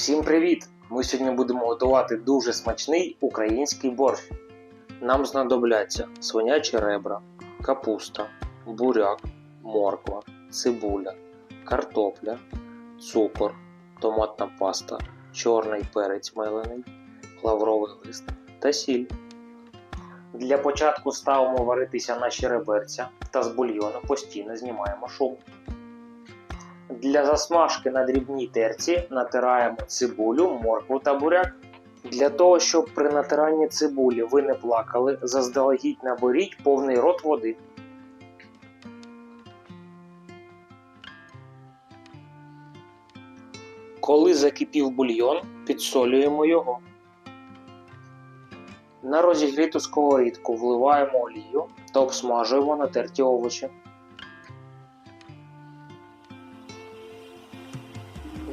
Всім привіт! Ми сьогодні будемо готувати дуже смачний український борщ. Нам знадобляться свинячі ребра, капуста, буряк, морква, цибуля, картопля, цукор, томатна паста, чорний перець мелений, лавровий лист та сіль. Для початку ставимо варитися наші реберця та з бульйону постійно знімаємо шум. Для засмажки на дрібній терці натираємо цибулю, моркву та буряк. Для того, щоб при натиранні цибулі ви не плакали, заздалегідь наберіть повний рот води. Коли закипів бульйон, підсолюємо його. На розігріту сковорідку вливаємо олію та обсмажуємо натерті овочі.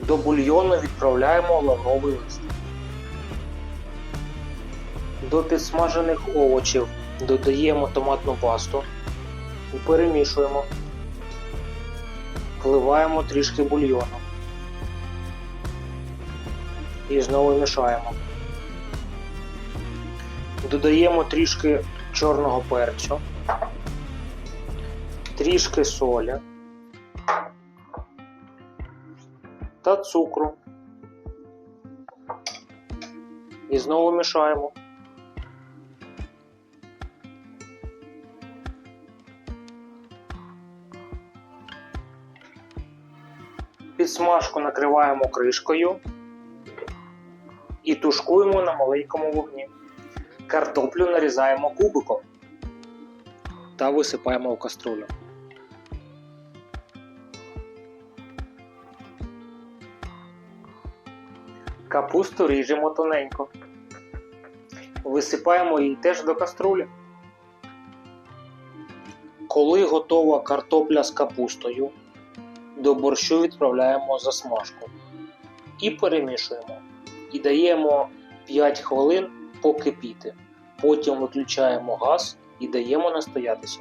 До бульйону відправляємо лавровий лист. До підсмажених овочів додаємо томатну пасту і перемішуємо. Вливаємо трішки бульйону. І знову мішаємо. Додаємо трішки чорного перцю, трішки солі. Та цукру. І знову мішаємо. Підсмажку накриваємо кришкою і тушкуємо на маленькому вогні. Картоплю нарізаємо кубиком та висипаємо в каструлю. Капусту ріжемо тоненько. Висипаємо її теж до каструлі. Коли готова картопля з капустою, до борщу відправляємо засмажку і перемішуємо. І даємо 5 хвилин покипіти. Потім виключаємо газ і даємо настоятися.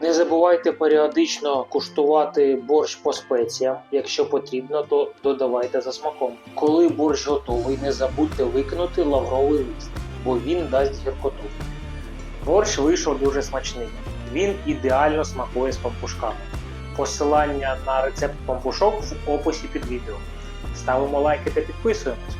Не забувайте періодично куштувати борщ по спеціям. Якщо потрібно, то додавайте за смаком. Коли борщ готовий, не забудьте викинути лавровий лист, бо він дасть гіркоту. Борщ вийшов дуже смачний. Він ідеально смакує з пампушками. Посилання на рецепт пампушок в описі під відео. Ставимо лайки та підписуємось.